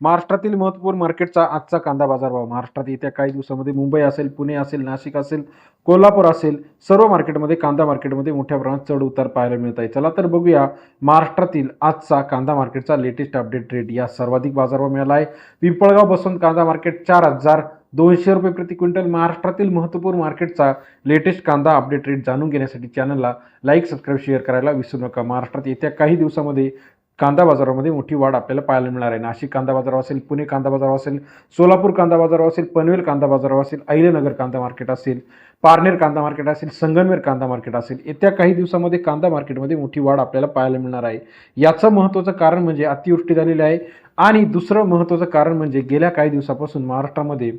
महाराष्ट्रातील महत्त्वपूर्ण मार्केटचा आजचा कांदा बाजारभाव महाराष्ट्रात येत्या काही दिवसामध्ये मुंबई असेल पुणे असेल नाशिक असेल कोल्हापूर असेल सर्व मार्केटमध्ये कांदा मार्केटमध्ये मोठ्या प्रमाणात चढ उतार पाहायला मिळत आहे. चला तर बघूया महाराष्ट्रातील आजचा कांदा मार्केटचा लेटेस्ट अपडेट रेट या सर्वाधिक बाजारभाव मिळाला आहे. पिंपळगाव बसवंत कांदा मार्केट चार हजार दोनशे रुपये प्रति क्विंटल. महाराष्ट्रातील महत्त्वपूर्ण मार्केटचा लेटेस्ट कांदा अपडेट रेट जाणून घेण्यासाठी चॅनलला लाईक सबस्क्राईब शेअर करायला विसरू नका. महाराष्ट्रात येत्या काही दिवसामध्ये कांदा बाजारामध्ये मोठी वाढ आपल्याला पाहायला मिळणार आहे. नाशिक कांदा बाजार असेल पुणे कांदा बाजार असेल सोलापूर कांदा बाजार असेल पनवेल कांदा बाजार असेल अहिलेनगर कांदा मार्केट असेल पारनेर कांदा मार्केट असेल संगमनेर कांदा मार्केट असेल येत्या काही दिवसामध्ये कांदा मार्केटमध्ये मोठी वाढ आपल्याला पाहायला मिळणार आहे. याचं महत्त्वाचं कारण म्हणजे अतिवृष्टी झालेली आहे. आणि दुसरं महत्त्वाचं कारण म्हणजे गेल्या काही दिवसापासून महाराष्ट्रामध्ये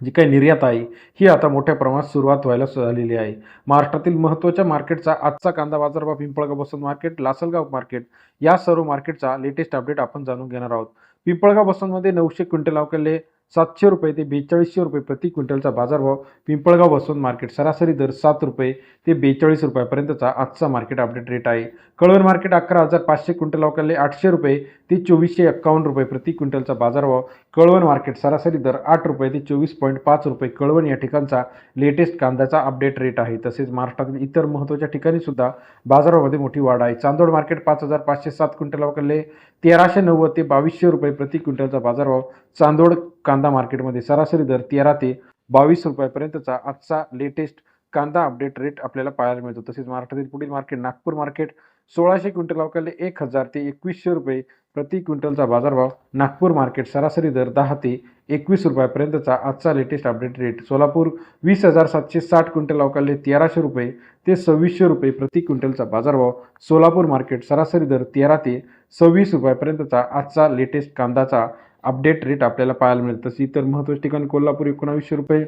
जी काही निर्यात आहे ही आता मोठ्या प्रमाणात सुरुवात व्हायला झालेली आहे. महाराष्ट्रातील महत्त्वाच्या मार्केटचा आजचा कांदा बाजारभाव पिंपळगाव बसंत मार्केट लासलगाव मार्केट या सर्व मार्केटचा लेटेस्ट अपडेट आपण जाणून घेणार आहोत. पिंपळगाव बसंतमध्ये नऊशे क्विंटल अवकेले सातशे रुपये ते बेचाळीसशे रुपये प्रति क्विंटलचा बाजारभाव पिंपळगाव बसून मार्केट सरासरी दर सात रुपये ते बेचाळीस रुपयापर्यंतचा आजचा मार्केट अपडेट रेट आहे. कळवण मार्केट अकरा हजार पाचशे क्विंटल अवकाले आठशे रुपये ते चोवीसशे एक्कावन्न रुपये प्रति क्विंटलचा बाजारभाव. कळवण मार्केट सरासरी दर आठ रुपये ते चोवीस पॉईंट पाच रुपये कळवण या ठिकाणचा लेटेस्ट कांद्याचा अपडेट रेट आहे. तसेच महाराष्ट्रातील इतर महत्त्वाच्या ठिकाणी सुद्धा बाजारामध्ये मोठी वाढ आहे. चांदोड मार्केट पाच हजार पाचशे सात क्विंटल अवकाले तेराशे नव्वद ते बावीसशे रुपये प्रति क्विंटलचा बाजारभाव. चांदोड कांदा मार्केटमध्ये सरासरी दर तेरा ते बावीस रुपयापर्यंतचा आजचा लेटेस्ट कांदा अपडेट रेट आपल्याला पाहायला मिळतो. तसेच महाराष्ट्रातील पुढील मार्केट नागपूर मार्केट सोळाशे क्विंटल अवकाले एक हजार ते एकवीसशे रुपये प्रति क्विंटलचा बाजारभाव. नागपूर मार्केट सरासरी दर दहा ते एकवीस रुपयापर्यंतचा आजचा लेटेस्ट अपडेट रेट सोलापूर वीस हजार सातशे साठ क्विंटल अवकाले तेराशे रुपये ते सव्वीसशे रुपये प्रति क्विंटलचा बाजारभाव. सोलापूर मार्केट सरासरी दर तेरा ते सव्वीस रुपयापर्यंतचा आजचा लेटेस्ट कांदाचा अपडेट रेट आपल्याला पाहायला मिळेल तसे इतर महत्त्वाच्या ठिकाणी कोल्हापूर एकोणावीसशे रुपये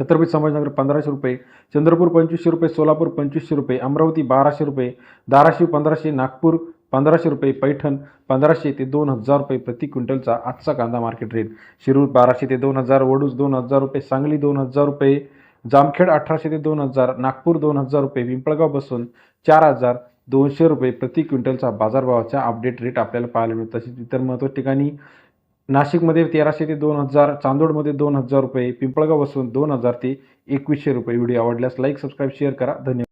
छत्रपती संभाजीनगर पंधराशे रुपये चंद्रपूर पंचवीसशे रुपये सोलापूर पंचवीसशे रुपये अमरावती बाराशे रुपये धाराशिव पंधराशे नागपूर पंधराशे रुपये पैठण पंधराशे ते दोन हजार रुपये प्रति क्विंटलचा आजचा कांदा मार्केट रेट. शिरूर बाराशे ते दोन हजार वडूस दोन हजार रुपये सांगली दोन हजार रुपये जामखेड अठराशे ते दोन हजार नागपूर दोन हजार रुपये पिंपळगाव बसून चार हजार दोनशे रुपये प्रति क्विंटलचा बाजारभावाचा अपडेट रेट आपल्याला पाहायला मिळतो तसेच इतर महत्त्वाच्या ठिकाणी नाशिकमध्ये तेराशे ते दोन हजार चांदोडमध्ये दोन हजार रुपये पिंपळगाव बसून दोन हजार ते एकवीसशे रुपये. व्हिडिओ आवडल्यास लाईक सबस्क्राईब शेअर करा. धन्यवाद.